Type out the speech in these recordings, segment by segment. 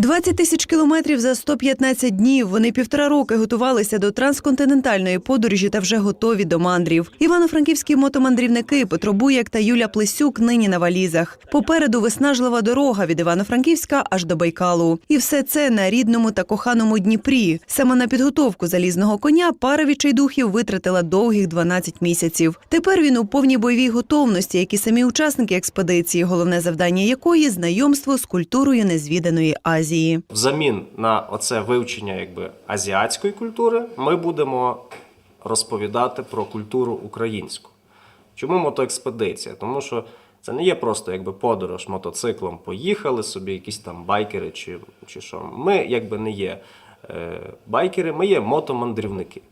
20 тисяч кілометрів за 115 днів. Вони півтора роки готувалися до трансконтинентальної подорожі та вже готові до мандрів. Івано-франківські мотомандрівники Петро Буяк та Юля Плесюк нині на валізах. Попереду виснажлива дорога від Івано-Франківська аж до Байкалу. І все це на рідному та коханому Дніпрі. Саме на підготовку залізного коня пара відчайдухів витратила довгих 12 місяців. Тепер він у повній бойовій готовності, як і самі учасники експедиції, головне завдання якої знайомство з культурою незвіданої Азії. Взамін на оце вивчення якби азіатської культури ми будемо розповідати про культуру українську. Чому мотоекспедиція? Тому що це не є просто якби подорож мотоциклом. Поїхали собі, якісь там байкери чи, чи що. Ми якби не є е, байкери, ми є мотомандрівники.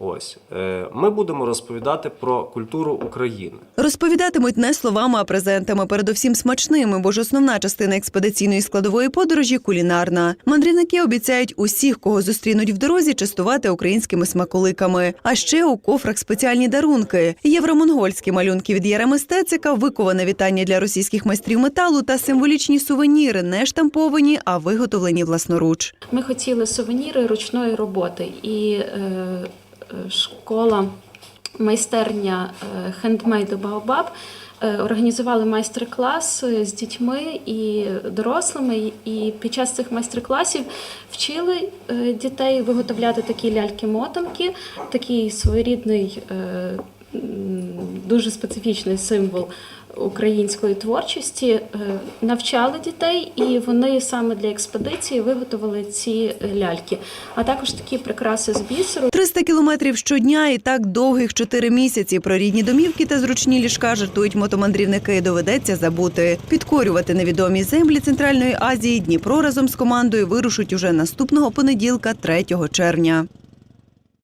Ось е, ми будемо розповідати про культуру України. Розповідатимуть не словами, а презентами, передусім смачними, бо ж основна частина експедиційної складової подорожі кулінарна. Мандрівники обіцяють усіх, кого зустрінуть в дорозі, частувати українськими смаколиками. А ще у кофрах спеціальні дарунки: євромонгольські малюнки від Яреми Стецика, виковане вітання для російських майстрів металу та символічні сувеніри, не штамповані, а виготовлені власноруч. Ми хотіли сувеніри ручної роботи, і е, школа майстерня хендмейду Баобаб організували майстер-клас е, з дітьми і дорослими. І під час цих майстер-класів вчили е, дітей виготовляти такі ляльки-мотанки, такий своєрідний. е, Дуже специфічний символ української творчості, е, навчали дітей, і вони саме для експедиції виготовили ці ляльки, а також такі прикраси з бісеру. 300 кілометрів щодня і так довгих 4 місяці. Про рідні домівки та зручні ліжка жартують мотомандрівники. Доведеться забути. Підкорювати невідомі землі Центральної Азії Дніпро разом з командою вирушить уже наступного понеділка, 3 червня.